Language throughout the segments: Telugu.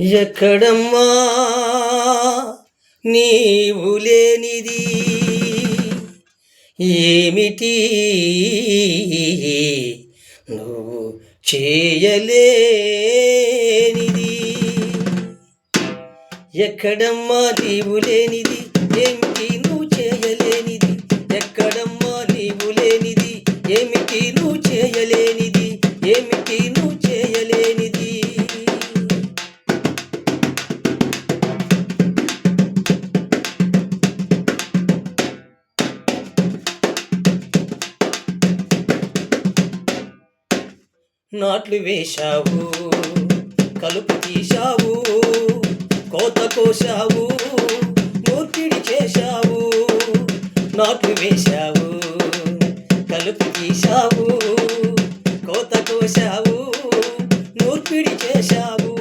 ఎక్కడమ్మా? నీవు లేనిది ఏమిటి? నువ్వు చేయలేనిది. ఎక్కడమ్మా? నీవు లేనిది నాట్లు వేశావు కలుపు తీశావు కోత కోశావు నూర్పిడి చేశావు నాట్లు వేశావు కలుపు తీశావు కోత కోశావు నూర్పిడి చేశావు.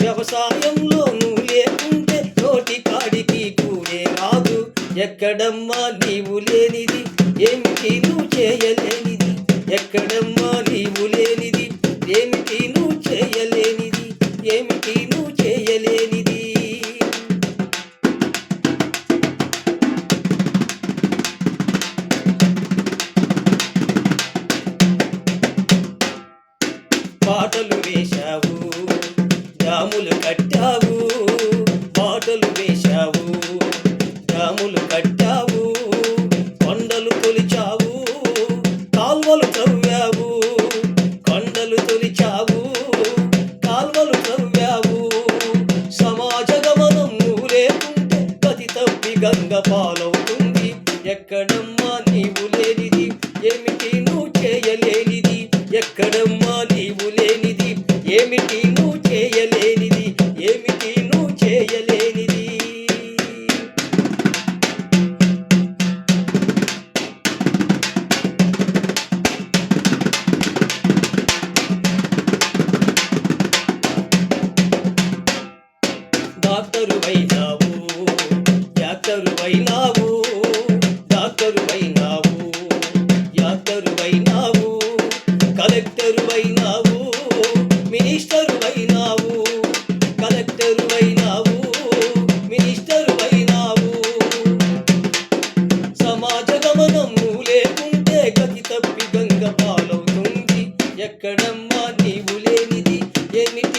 వ్యవసాయంలో నువ్వు లేకుంటే నోటి కాడికి కూడే రాదు. ఎక్కడమ్మా నీవు లేనిది ఏమిటి నువ్వు చేయలేనిది? ఎక్కడమ్మా పాటలు వేశావు. జాములు కట్టి కలెక్టరు అయినావు మినిస్టరు అయినావు కలెక్టరు అయినావు మినిస్టరు అయినావు సమాజ గమనం లేకుంటే గతి తప్పి గంగ పాలవుతుంది ఎక్కడమ్మా నీవు లేనిది ఏమిటి